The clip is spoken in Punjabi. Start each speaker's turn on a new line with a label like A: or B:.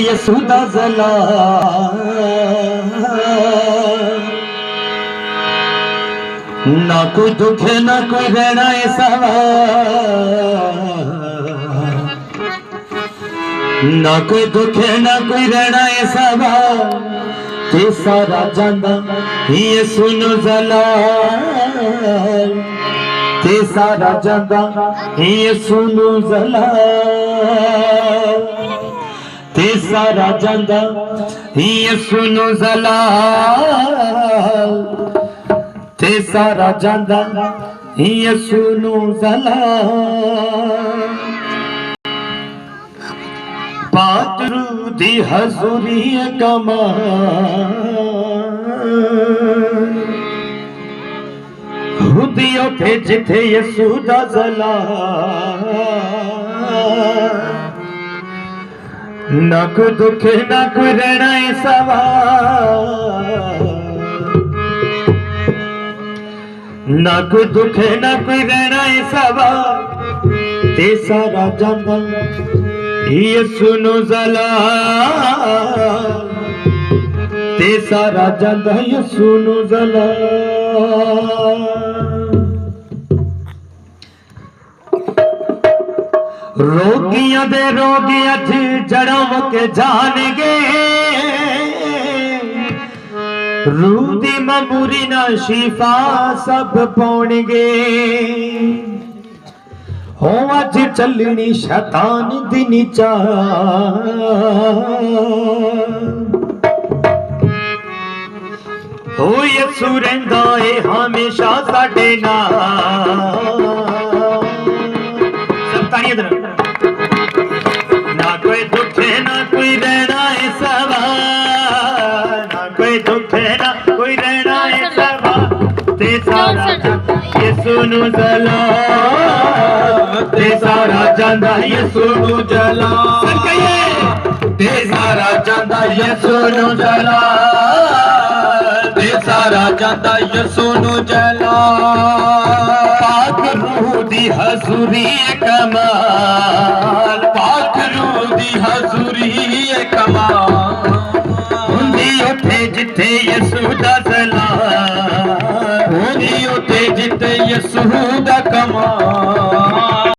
A: ਯਸੂ ਦਾ ਜ਼ਲਾ ਨਾ ਕੋਈ ਦੁੱਖ, ਨਾ ਕੋਈ ਰਹਿਣਾ ਏ ਸਵਾ। ਨਾ ਕੋਈ ਦੁੱਖ, ਨਾ ਕੋਈ ਰਹਿਣਾ ਏ ਸਵਾ। ਤੇ ਸਾਰਾ ਜਾਂਦਾ ਯਸੂ ਨੂੰ ਜ਼ਲਾ ਤੇ ਸਾਰਾ ਜਾਂਦਾ ਯਸੂ ਨੂੰ ਜ਼ਲਾ ते सारा जांदा। हीअं सुनो ज़लाल। ते सारा जांदा। हीअं सुनो ज़लाल। पातरू दी हज़ूरी कमा हुदियों उथे जिथे यसू दा ज़लाल। न को दुख न को रण सवा न को दुख न को रण सवा ते सारा जंदन ये सुनो जला ते सारा जंदन ये सुनो जला ਨੂੰ ਜ਼ਲਾ ਰੋਗੀਆਂ ਦੇ ਰੋਗ ਅੱਜ ਜੜੋਂ ਮੁੱਕ ਜਾਣਗੇ। ਰੂਹ ਦੀ ਮਮੂਰੀ ਨਾਲ ਸ਼ਿਫਾ ਸਭ ਪਾਉਣਗੇ। ਹੋ ਅੱਜ ਚੱਲਣੀ ਸ਼ੈਤਾਨ ਦੀ ਨੀਚਾ। ਹੋ ਯਸੂ ਰਹਿੰਦਾ ਏ ਹਮੇਸ਼ਾ ਸਾਡੇ ਨਾਲ। ਸਭ ਤਾੜੀਆਂ ਕੋਈ ਰਹਿਣਾ ਏ ਸਵਾ ਤੇ ਸਾਰਾ ਯਿਸੂ ਨੂੰ ਜਲਾ। ਤੇ ਸਾਰਾ ਜਾਂਦਾ ਯਿਸੂ ਨੂੰ ਜਲਾ। ਕਹੀਏ ਤੇ ਸਾਰਾ ਜਾਂਦਾ ਯਿਸੂ ਨੂੰ ਜਲਾ। ਤੇ ਸਾਰਾ ਜਾਂਦਾ ਯਿਸੂ ਨੂੰ ਜਲਾ। ਪਾਕ ਰੂਹ ਦੀ ਹਜ਼ੂਰੀ ਕਮਾਲ। ਪਾਕ ਰੂਹ ਦੀ ਹਜ਼ੂਰੀ ਉੱਥੇ ਜਿੱਥੇ ਯਿਸੂ ਦਾ ਜ਼ਲਾ ਹੁੰਦੀ ਉੱਥੇ ਜਿੱਥੇ ਯਿਸੂ